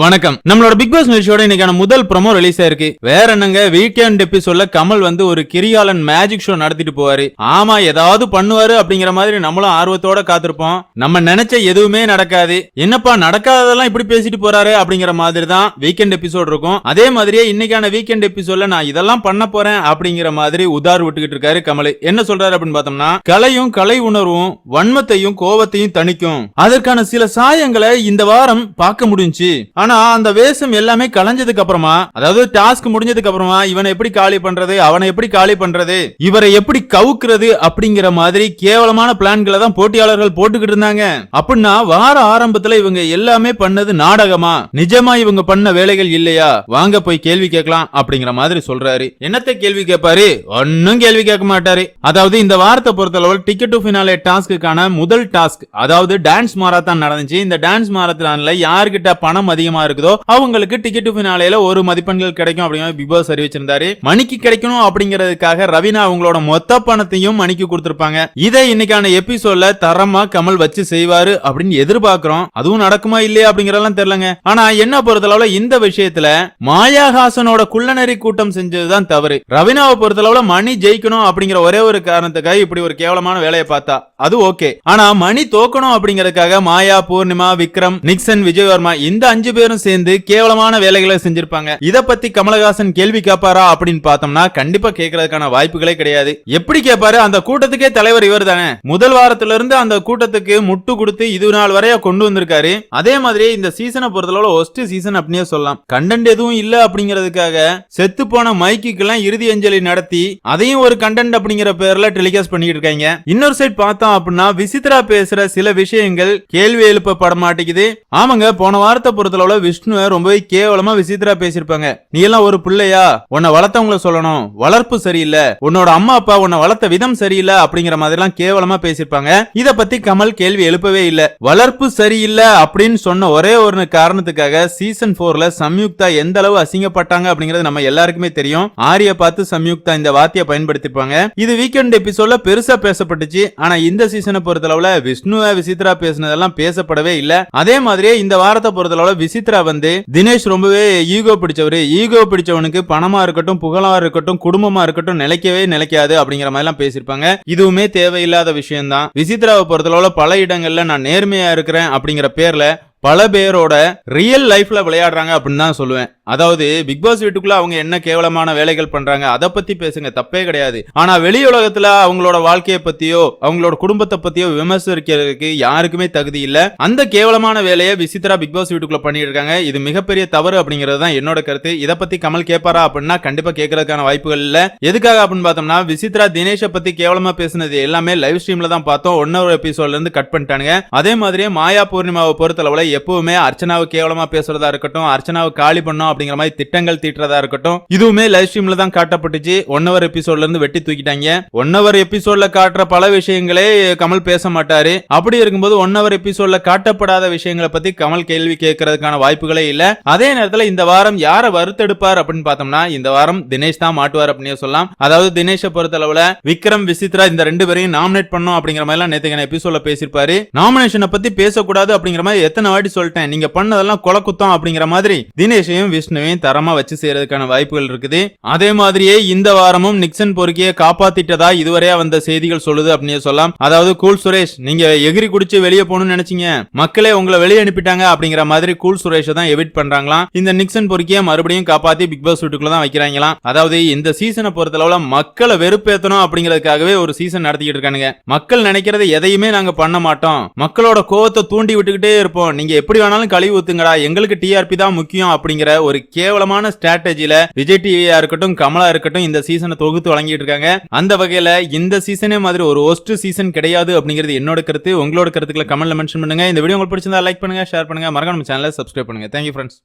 வணக்கம். நம்மளோட big pass நிகழ்ச்சியோட இன்னைக்கான முதல் ப்ரமோ ரிலீஸ் ஆயிருக்கு வேற என்னங்க? வீக்கெண்ட் எபிசோட்ல கமல் வந்து ஒரு கிரியாலன் மேஜிக் ஷோ நடத்திட்டு போவாரு. ஆமா ஏதாவது பண்ணுவாரு அப்படிங்கிற மாதிரி நம்மளும் ஆர்வத்தோட காத்திருப்போம். நம்ம நினைச்ச எதுவுமே நடக்காது. என்னப்பா நடக்காததெல்லாம் இப்படி பேசிட்டு போறாரு அப்படிங்கிற மாதிரி தான் வீக்கெண்ட் எபிசோட் இருக்கும். அதே மாதிரியே இன்னைக்கான வீக்கெண்ட் எபிசோட்ல நான் இதெல்லாம் பண்ண போறேன் அப்படிங்கிற மாதிரி உதார் விட்டுக்கிட்டு இருக்காரு கமல். என்ன சொல்றாரு அப்படின்னு பார்த்தோம்னா கலையும் கலை உணர்வும் வன்மத்தையும் கோபத்தையும் தணிக்கும். அதற்கான சில சாயங்களை இந்த வாரம் பார்க்க முடிஞ்சு ஆனா அந்த வேஷம் எல்லாமே கலைஞ்சதுக்கு அப்புறமா அதாவது டாஸ்க் முடிஞ்சதுக்கு அப்புறமா இவனை எப்படி காலி பண்றது அவனை எப்படி காலி பண்றது இவரை எப்படி கவுக்குறது அப்படிங்கிற மாதிரி கேவலமான பிளான்களை தான் போட்டியாளர்கள் போட்டுக்கிட்டு இருந்தாங்க. அப்படின்னா வார ஆரம்பத்துல இவங்க எல்லாமே பண்ணது நாடகமா? நிஜமா இவங்க பண்ண வேலைகள் இல்லையா? வாங்க போய் கேள்வி கேட்கலாம் அப்படிங்கிற மாதிரி சொல்றாரு. என்னத்தை கேள்வி கேட்பாரு? ஒன்னும் கேள்வி கேட்க மாட்டாரு. அதாவது இந்த வாரத்தை பொறுத்தளவு டிக்கெட் டு ஃபினாலே டாஸ்க்குக்கான முதல் டாஸ்க் அதாவது டான்ஸ் மாரத்தான் நடந்துச்சு. இந்த டான்ஸ் மாரத்தான்ல யார்கிட்ட பணம் அதிகமா அதிகமா இருக்குதோ அவங்களுக்கு டிக்கெட் டு ஒரு மதிப்பெண்கள் கிடைக்கும் அப்படிங்கிற பிக் பாஸ் அறிவிச்சிருந்தாரு மணிக்கு கிடைக்கணும் அப்படிங்கிறதுக்காக ரவினா அவங்களோட மொத்த பணத்தையும் மணிக்கு கொடுத்திருப்பாங்க. இதை இன்னைக்கான எபிசோட்ல தரமா கமல் வச்சு செய்வாரு அப்படின்னு எதிர்பார்க்கிறோம். அதுவும் நடக்குமா இல்லையா அப்படிங்கறதெல்லாம் தெரியலங்க. ஆனா என்ன பொறுத்தளவுல இந்த விஷயத்துல மாயாஹாசனோட குள்ளநெறி கூட்டம் செஞ்சதுதான் தவறு. ரவினாவை பொறுத்தளவுல மணி ஜெயிக்கணும் அப்படிங்கிற ஒரே ஒரு காரணத்துக்காக இப்படி ஒரு கேவலமான வேலையை பார்த்தா. அது ஓகே ஆனா மணி தோக்கணும் அப்படிங்கறதுக்காக மாயா பூர்ணிமா விக்ரம் நிக்சன் விஜயவர்மா இந்த அஞ்சு பேர் பேரும் சேர்ந்து கேவலமான வேலைகளை செஞ்சிருப்பாங்க. இத பத்தி கமலஹாசன் கேள்வி கேட்பாரா அப்படின்னு பார்த்தோம்னா கண்டிப்பா கேட்கறதுக்கான வாய்ப்புகளே கிடையாது. எப்படி கேட்பாரு? அந்த கூட்டத்துக்கே தலைவர் இவர் தானே. முதல் வாரத்துல இருந்து அந்த கூட்டத்துக்கு முட்டு கொடுத்து இது நாள் வரைய கொண்டு வந்திருக்காரு. அதே மாதிரி இந்த சீசனை பொறுத்தளவுல ஒஸ்ட் சீசன் அப்படின்னே சொல்லலாம். கண்டென்ட் எதுவும் இல்ல அப்படிங்கிறதுக்காக செத்து போன மைக்குக்கெல்லாம் இறுதி அஞ்சலி நடத்தி அதையும் ஒரு கண்டென்ட் அப்படிங்கிற பேர்ல டெலிகாஸ்ட் பண்ணிட்டு இருக்காங்க. இன்னொரு சைட் பார்த்தோம் அப்படின்னா விசித்ரா பேசுற சில விஷயங்கள் கேள்வி எழுப்பப்பட மாட்டேங்குது. ஆமாங்க போன வாரத்தை பொறுத்தளவுல விஷ்ணுவை ரொம்பவே கேவலமா விசித்திரா பேசியிருப்பாங்க. நீ எல்லாம் ஒரு பிள்ளையா? உன்னை வளர்த்தவங்கள சொல்லணும். வளர்ப்பு சரியில்லை. உன்னோட அம்மா அப்பா உன்னை வளர்த்த விதம் சரியில்லை அப்படிங்கிற மாதிரி எல்லாம் கேவலமா பேசியிருப்பாங்க. இத பத்தி கமல் கேள்வி எழுப்பவே இல்ல. வளர்ப்பு சரியில்லை அப்படின்னு சொன்ன ஒரே ஒரு காரணத்துக்காக சீசன் போர்ல சம்யுக்தா எந்த அளவு அசிங்கப்பட்டாங்க அப்படிங்கறது நம்ம எல்லாருக்குமே தெரியும். ஆரிய பார்த்து சம்யுக்தா இந்த வார்த்தையை பயன்படுத்திருப்பாங்க இது வீக்கெண்ட் எபிசோட்ல பெருசா பேசப்பட்டுச்சு. ஆனா இந்த சீசனை பொறுத்தளவுல விஷ்ணுவ விசித்ரா பேசினதெல்லாம் பேசப்படவே இல்ல. அதே மாதிரியே இந்த வாரத்தை பொறுத்தளவுல விசித் விசித்ரா வந்து தினேஷ் ரொம்பவே ஈகோ பிடிச்சவரு. ஈகோ பிடிச்சவனுக்கு பணமா இருக்கட்டும் புகழா இருக்கட்டும் குடும்பமா இருக்கட்டும் நிலைக்கவே நிலைக்காது அப்படிங்கிற மாதிரி எல்லாம் பேசியிருப்பாங்க. இதுவுமே தேவையில்லாத விஷயம் தான் விசித்ராவை பொறுத்தளவுல பல இடங்கள்ல நான் நேர்மையா இருக்கிறேன் அப்படிங்கிற பேர்ல பல பேரோட ரியல் லைஃப்ல விளையாடுறாங்க அப்படின்னு தான் சொல்லுவேன். அதாவது பிக் பாஸ் வீட்டுக்குள்ள அவங்க என்ன கேவலமான வேலைகள் பண்றாங்க அதை பத்தி பேசுங்க தப்பே கிடையாது. ஆனா வெளி உலகத்துல அவங்களோட வாழ்க்கையை பத்தியோ அவங்களோட குடும்பத்தை பத்தியோ விமர்சிக்கிறதுக்கு யாருக்குமே தகுதி இல்ல. அந்த கேவலமான வேலையை விசித்ரா பிக் பாஸ் வீட்டுக்குள்ள பண்ணிட்டு இருக்காங்க. இது மிகப்பெரிய தவறு அப்படிங்கிறது தான் என்னோட கருத்து. இதை பத்தி கமல் கேட்பாரா அப்படின்னா கண்டிப்பா கேட்கறதுக்கான வாய்ப்புகள் இல்ல. எதுக்காக அப்படின்னு பார்த்தோம்னா விசித்ரா தினேஷை பத்தி கேவலமா பேசினது எல்லாமே லைவ் ஸ்ட்ரீம்ல தான் பார்த்தோம். ஒன்னொரு எபிசோட்ல இருந்து கட் பண்ணிட்டானுங்க. அதே மாதிரியே மாயா பூர்ணிமாவை பொறுத்தளவுல எப்பவுமே அர்ச்சனாவை கேவலமா பேசுறதா இருக்கட்டும் அர்ச்சனாவை காலி பண்ணோம் அப்படிங்கிற மாதிரி திட்டங்கள் தீட்டுறதா இருக்கட்டும். இதுவுமே லைவ் ஸ்ட்ரீம்ல தான் காட்டப்பட்டுச்சு. ஒன் ஹவர் எபிசோட்ல இருந்து வெட்டி தூக்கிட்டாங்க. ஒன் ஹவர் எபிசோட்ல காட்டுற பல விஷயங்களே கமல் பேச மாட்டாரு. அப்படி இருக்கும்போது ஒன் ஹவர் எபிசோட்ல காட்டப்படாத விஷயங்களை பத்தி கமல் கேள்வி கேட்கறதுக்கான வாய்ப்புகளே இல்ல. அதே நேரத்துல இந்த வாரம் யாரை வறுத்தெடுப்பார் அப்படின்னு பார்த்தோம்னா இந்த வாரம் தினேஷ் தான் மாட்டுவார் அப்படின்னு சொல்லலாம். அதாவது தினேஷை பொறுத்தளவுல விக்ரம் விசித்ரா இந்த ரெண்டு பேரையும் நாமினேட் பண்ணும் அப்படிங்கிற மாதிரி எல்லாம் நேத்துக்கான எபிசோட்ல பேசியிருப்பாரு. நாமினேஷனை பத்தி பேசக்கூடாது அப்படிங்கிற மாதிரி எத்தனை வாட்டி சொல்லிட்டேன். நீங்க பண்ணதெல்லாம் கொலை அப்படிங்கிற மாதிரி தினேஷையும் விஷ்ணுவையும் தரமா வச்சு செய்யறதுக்கான வாய்ப்புகள் இருக்குது. அதே மாதிரியே இந்த வாரமும் நிக்சன் பொறுக்கியை காப்பாத்திட்டதா இதுவரையா வந்த செய்திகள் சொல்லுது அப்படின்னு சொல்லலாம். அதாவது கூல் சுரேஷ் நீங்க எகிரி குடிச்சு வெளியே போகணும்னு நினைச்சீங்க. மக்களே உங்களை வெளியே அனுப்பிட்டாங்க அப்படிங்கிற மாதிரி கூல் சுரேஷ தான் எவிட் பண்றாங்களாம். இந்த நிக்சன் பொறுக்கியை மறுபடியும் காப்பாத்தி பிக் பாஸ் வீட்டுக்குள்ள தான் வைக்கிறாங்களாம். அதாவது இந்த சீசனை பொறுத்தளவுல மக்களை வெறுப்பேத்தணும் அப்படிங்கிறதுக்காகவே ஒரு சீசன் நடத்திக்கிட்டு இருக்கானுங்க. மக்கள் நினைக்கிறது எதையுமே நாங்க பண்ண மாட்டோம். மக்களோட கோவத்தை தூண்டி விட்டுக்கிட்டே இருப்போம். நீங்க எப்படி வேணாலும் கழிவு ஊத்துங்கடா. எங்களுக்கு டிஆர்பி தான் முக்கியம் அப்படிங்கிற ஒரு கேவலமான ஸ்ட்ராட்டஜில விஜய் டிவியா இருக்கட்டும் கமலா இருக்கட்டும் இந்த சீசனை தொகுத்து வழங்கிட்டு இருக்காங்க அந்த வகையில இந்த சீசனே மாதிரி ஒரு ஒஸ்ட் சீசன் கிடையாது அப்படிங்கிறது என்னோட கருத்து. உங்களோட கருத்துக்களை கமெண்ட்ல மென்ஷன் பண்ணுங்க. இந்த வீடியோ உங்களுக்கு பிடிச்சிருந்தா லைக் பண்ணுங்க ஷேர் பண்ணுங்க. மறக்காம சேனலை சப்ஸ்கிரைப் பண்ணுங்க. Thank you friends